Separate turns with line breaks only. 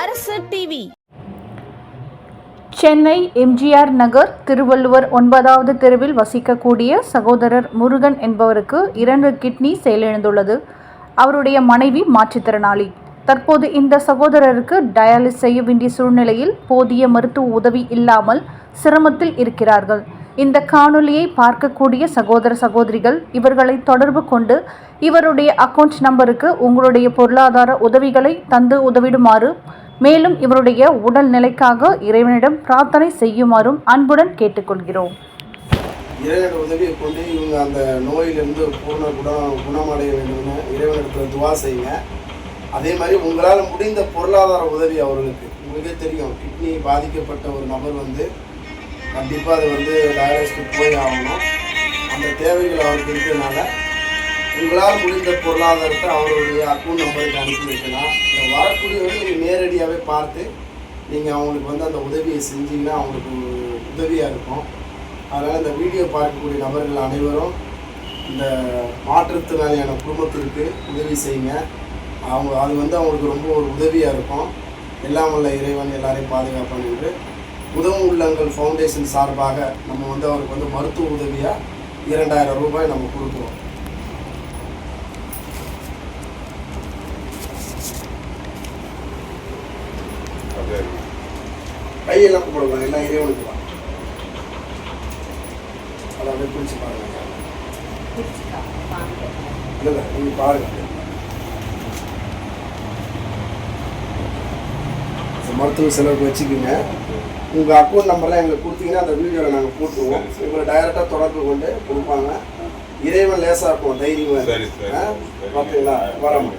அரசு டிவி
சென்னை எம்ஜிஆர் நகர் திருவள்ளுவர் ஒன்பதாவது தெருவில் வசிக்கக்கூடிய சகோதரர் முருகன் என்பவருக்கு இரண்டு கிட்னி செயலிழந்துள்ளது. அவருடைய மனைவி மாற்றுத்திறனாளி. தற்போது இந்த சகோதரருக்கு டயாலிஸ் செய்ய வேண்டிய சூழ்நிலையில் போதிய மருத்துவ உதவி இல்லாமல் சிரமத்தில் இருக்கிறார்கள். இந்த காணொலியை பார்க்கக்கூடிய சகோதர சகோதரிகள் இவர்களை தொடர்பு கொண்டு இவருடைய அக்கவுண்ட் நம்பருக்கு உங்களுடைய பொருளாதார உதவிகளை தந்து உதவிடுமாறு மேலும் இவருடைய உடல் நிலைக்காக இறைவனிடம் பிரார்த்தனை செய்யுமாறும் அன்புடன் கேட்டுக்கொள்கிறோம்.
இறைவனோட உதவியை கொண்டு இவங்க அந்த நோயிலிருந்து பூர்ண குணம் குணமடைய வேண்டும்னு இறைவனிடத்தில் துவா செய்யுங்க. அதே மாதிரி உங்களால் முடிந்த பொருளாதார உதவி அவர்களுக்கு. உங்களுக்கே தெரியும் கிட்னி பாதிக்கப்பட்ட ஒரு நபர் வந்து கண்டிப்பாக அது வந்து டயாலிஸ்க்கு போய் ஆகணும். அந்த தேவைகள் அவருக்கு இருக்கிறதுனால உங்களால் முடிந்த பொருளாதாரத்தை அவருடைய அக்கௌண்ட் நம்பருக்கு அனுப்பி வைக்கலாம். இந்த வரக்கூடியவர்கள் நீங்கள் நேரடியாகவே பார்த்து நீங்கள் அவங்களுக்கு வந்து அந்த உதவியை செஞ்சீங்கன்னா அவங்களுக்கு உதவியாக இருக்கும். அதனால் இந்த வீடியோ பார்க்கக்கூடிய நபர்கள் அனைவரும் இந்த மாற்றுத்திறனாளியான குடும்பத்திற்கு உதவி செய்யுங்க. அவங்க அது வந்து அவங்களுக்கு ரொம்ப ஒரு உதவியாக இருக்கும். எல்லாம் உள்ள இறைவன் எல்லாரையும் பாதுகாப்பான் என்று நல்லுள்ளங்கள் ஃபவுண்டேஷன் சார்பாக நம்ம வந்து அவருக்கு வந்து மருத்துவ உதவியாக இரண்டாயிரம் ரூபாய் நம்ம கொடுக்குறோம். கையெல்லாம் கும்பிடுவாங்க எல்லாம் இறைவனுக்கு தான் அதை அப்படியே பிடிச்சி பாருங்க. இல்லை நீங்கள் பாருங்க. மருத்துவ செலவுக்கு வச்சுக்கோங்க. உங்கள் அக்கௌண்ட் நம்பர்லாம் எங்களுக்கு கொடுத்தீங்கன்னா அந்த வீடியோவில் நாங்கள் போட்டுருவோம். உங்களை டைரெக்டாக தொடர்பு கொண்டு கொடுப்பாங்க. இறைவன் லேசாக இருக்கும் தைரியம்
சரி, சரி.
பார்த்தீங்களா வரோம்.